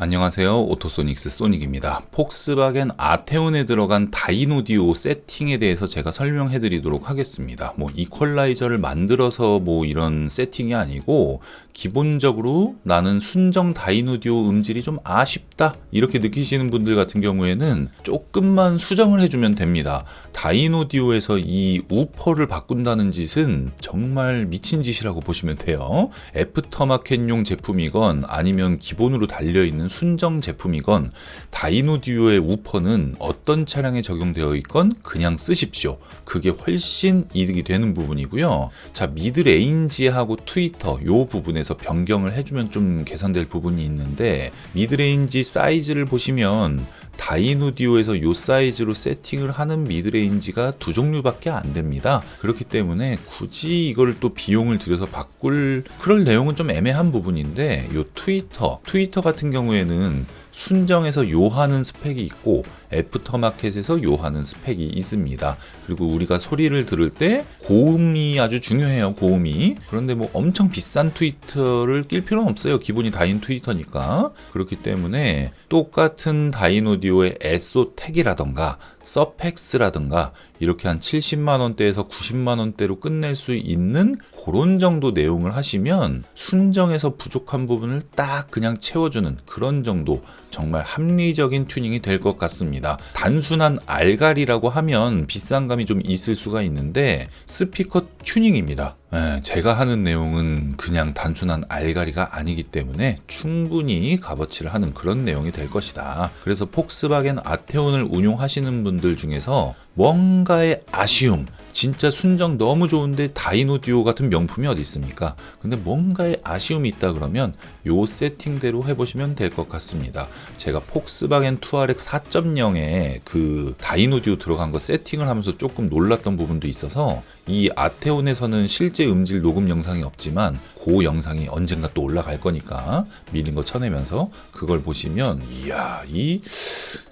안녕하세요. 오토소닉스 소닉입니다. 폭스바겐 아테온에 들어간 다이노디오 세팅에 대해서 제가 설명해 드리도록 하겠습니다. 뭐 이퀄라이저를 만들어서 뭐 이런 세팅이 아니고 기본적으로 나는 순정 다이노디오 음질이 좀 아쉽다. 이렇게 느끼시는 분들 같은 경우에는 조금만 수정을 해 주면 됩니다. 다이노디오에서 이 우퍼를 바꾼다는 짓은 정말 미친 짓이라고 보시면 돼요. 애프터마켓용 제품이건 아니면 기본으로 달려 있는 순정 제품이건 다이노디오의 우퍼는 어떤 차량에 적용되어 있건 그냥 쓰십시오. 그게 훨씬 이득이 되는 부분이고요. 자, 미드레인지하고 트위터 요 부분에서 변경을 해주면 좀 개선될 부분이 있는데 미드레인지 사이즈를 보시면 다이노디오에서 요 사이즈로 세팅을 하는 미드레인지가 두 종류밖에 안 됩니다. 그렇기 때문에 굳이 이걸 또 비용을 들여서 바꿀 그럴 내용은 좀 애매한 부분인데 요 트위터 트위터 같은 경우에는 순정에서 요하는 스펙이 있고 애프터마켓에서 요하는 스펙이 있습니다. 그리고 우리가 소리를 들을 때 고음이 아주 중요해요. 고음이. 그런데 뭐 엄청 비싼 트위터를 낄 필요는 없어요. 기본이 다인 트위터니까. 그렇기 때문에 똑같은 다이노디오의 에소 택이라던가 서펙스라든가 이렇게 한 70만 원대에서 90만 원대로 끝낼 수 있는 그런 정도 내용을 하시면 순정에서 부족한 부분을 딱 그냥 채워주는 그런 정도 정말 합리적인 튜닝이 될 것 같습니다. 단순한 알갈이라고 하면 비싼 감이 좀 있을 수가 있는데 스피커 튜닝입니다. 예, 제가 하는 내용은 그냥 단순한 알가리가 아니기 때문에 충분히 값어치를 하는 그런 내용이 될 것이다. 그래서 폭스바겐 아테온을 운용하시는 분들 중에서 뭔가의 아쉬움, 진짜 순정 너무 좋은데 다이노디오 같은 명품이 어디 있습니까? 근데 뭔가의 아쉬움이 있다 그러면 요 세팅대로 해보시면 될 것 같습니다. 제가 폭스바겐 투아렉 4.0에 그 다이노디오 들어간 거 세팅을 하면서 조금 놀랐던 부분도 있어서 이 아테온에서는 실제 음질 녹음 영상이 없지만 그 영상이 언젠가 또 올라갈 거니까 밀린 거 쳐내면서 그걸 보시면 이야 이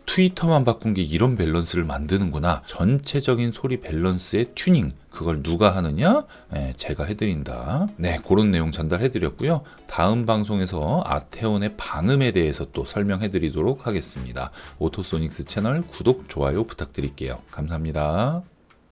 트위터만 바꾼 게 이런 밸런스를 만드는구나. 전체적인 소리 밸런스의 튜닝. 그걸 누가 하느냐? 네, 제가 해드린다. 네, 그런 내용 전달해드렸고요. 다음 방송에서 아테온의 방음에 대해서 또 설명해드리도록 하겠습니다. 오토소닉스 채널 구독, 좋아요 부탁드릴게요. 감사합니다.